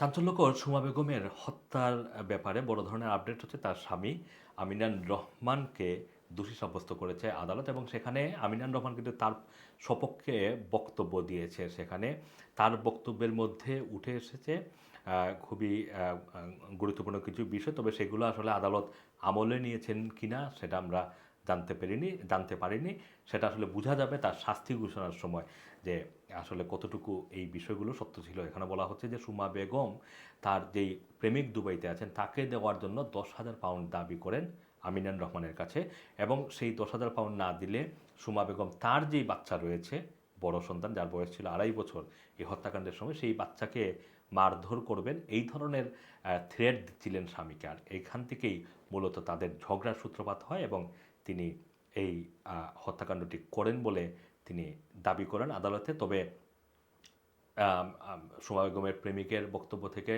চাঞ্চল্যকর সুমা বেগমের হত্যার ব্যাপারে বড় ধরনের আপডেট হচ্ছে তার স্বামী আমিনান রহমানকে দোষী সাব্যস্ত করেছে আদালত এবং সেখানে আমিনান রহমান কিন্তু তার সপক্ষে বক্তব্য দিয়েছে। সেখানে তার বক্তব্যের মধ্যে উঠে এসেছে খুবই গুরুত্বপূর্ণ কিছু বিষয়। তবে সেগুলো আসলে আদালত আমলে নিয়েছেন কিনা সেটা আমরা জানতে পারিনি জানতে পারিনি। সেটা আসলে বোঝা যাবে তার শাস্তি ঘোষণার সময় যে আসলে কতটুকু এই বিষয়গুলো সত্য ছিল। এখানে বলা হচ্ছে যে সুমা বেগম তার যেই প্রেমিক দুবাইতে আছেন, তাকে দেওয়ার জন্য দশ হাজার পাউন্ড দাবি করেন আমিনান রহমানের কাছে এবং সেই দশ হাজার পাউন্ড না দিলে সুমা বেগম তার যেই বাচ্চা রয়েছে, বড় সন্তান যার বয়স ছিল আড়াই বছর, এই হত্যাকাণ্ডের সময় সেই বাচ্চাকে মারধর করবেন। এই ধরনের থ্রেড দিচ্ছিলেন স্বামীকে। আর এইখান থেকেই মূলত তাদের ঝগড়ার সূত্রপাত হয় এবং তিনি এই হত্যাকাণ্ডটি করেন বলে তিনি দাবি করেন আদালতে। তবে সোমা বেগমের প্রেমিকের বক্তব্য থেকে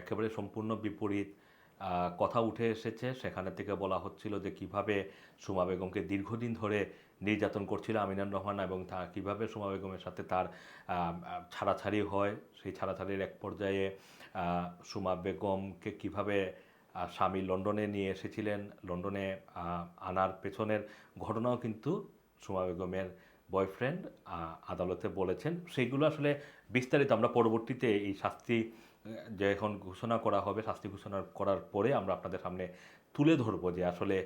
একেবারে সম্পূর্ণ বিপরীত কথা উঠে এসেছে। সেখানে থেকে বলা হচ্ছিল যে, কীভাবে সুমা বেগমকে দীর্ঘদিন ধরে নির্যাতন করছিল আমিনান রহমান এবং তা কীভাবে সুমা বেগমের সাথে তার ছাড়াছাড়ি হয়, সেই ছাড়াছাড়ির এক পর্যায়ে সুমা বেগমকে কীভাবে স্বামী লন্ডনে নিয়ে এসেছিলেন। লন্ডনে আনার পেছনের ঘটনাও কিন্তু সুমা বেগমের বয়ফ্রেন্ড আদালতে বলেছেন। সেইগুলো আসলে বিস্তারিত আমরা পরবর্তীতে এই শাস্তি যে এখন ঘোষণা করা হবে, শাস্তি ঘোষণা করার পরে আমরা আপনাদের সামনে তুলে ধরবো যে আসলে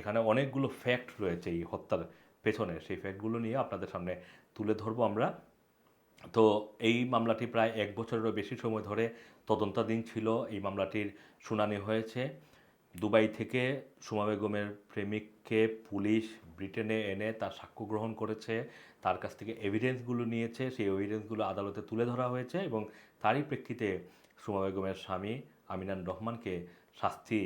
এখানে অনেকগুলো ফ্যাক্ট রয়েছে এই হত্যার পেছনে। সেই ফ্যাক্টগুলো নিয়ে আপনাদের সামনে তুলে ধরবো আমরা। তো এই মামলাটি প্রায় এক বছরেরও বেশি সময় ধরে তদন্তাধীন ছিল। এই মামলাটির শুনানি হয়েছে। দুবাই থেকে সুমা বেগমের প্রেমিককে পুলিশ ব্রিটেনে এনে তার সাক্ষ্য গ্রহণ করেছে। তার কাছ থেকে এভিডেন্সগুলো নিয়েছে। সেই এভিডেন্সগুলো আদালতে তুলে ধরা হয়েছে এবং তারই প্রেক্ষিতে সুমা বেগমের স্বামী আমিনান রহমানকে শাস্তি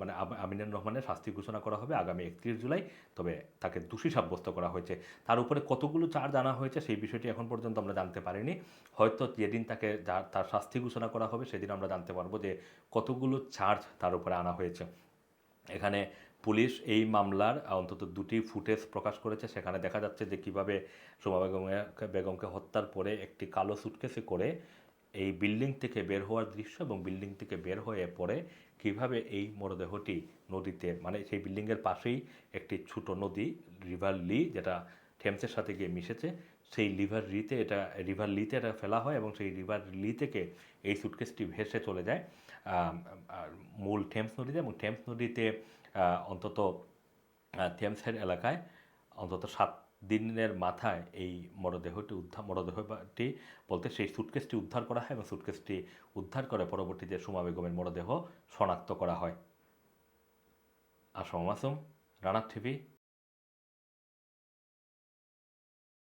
মানে আমিনুর রহমানের শাস্তি ঘোষণা করা হবে আগামী একত্রিশ জুলাই। তবে তাকে দোষী সাব্যস্ত করা হয়েছে। তার উপরে কতগুলো চার্জ আনা হয়েছে সেই বিষয়টি এখন পর্যন্ত আমরা জানতে পারিনি। হয়তো যেদিন তাকে তার শাস্তি ঘোষণা করা হবে সেদিন আমরা জানতে পারব যে কতগুলো চার্জ তার উপরে আনা হয়েছে। এখানে পুলিশ এই মামলার অন্তত দুটি ফুটেজ প্রকাশ করেছে। সেখানে দেখা যাচ্ছে যে কীভাবে সোমা বেগমে বেগমকে হত্যার পরে একটি কালো সুটকেসে করে এই বিল্ডিং থেকে বের হওয়ার দৃশ্য এবং বিল্ডিং থেকে বের হয়ে পড়ে কীভাবে এই মরদেহটি নদীতে মানে সেই বিল্ডিংয়ের পাশেই একটি ছোট নদী রিভার লি যেটা থেমসের সাথে গিয়ে মিশেছে, সেই লিভার লিতে এটা রিভার লিতে এটা ফেলা হয় এবং সেই রিভার লি থেকে এই সুটকেসটি ভেসে চলে যায় মূল থেমস নদীতে এবং থেমস নদীতে অন্তত থেমসের এলাকায় অন্তত সাত দিনের মাথায় এই মরদেহটি উদ্ধার, মরদেহটি বলতে সেই সুটকেসটি উদ্ধার করা হয় এবং সুটকেসটি উদ্ধার করে পরবর্তীতে সুমা বেগমের মরদেহ শনাক্ত করা হয়। আসম মাসুম রানার টিভি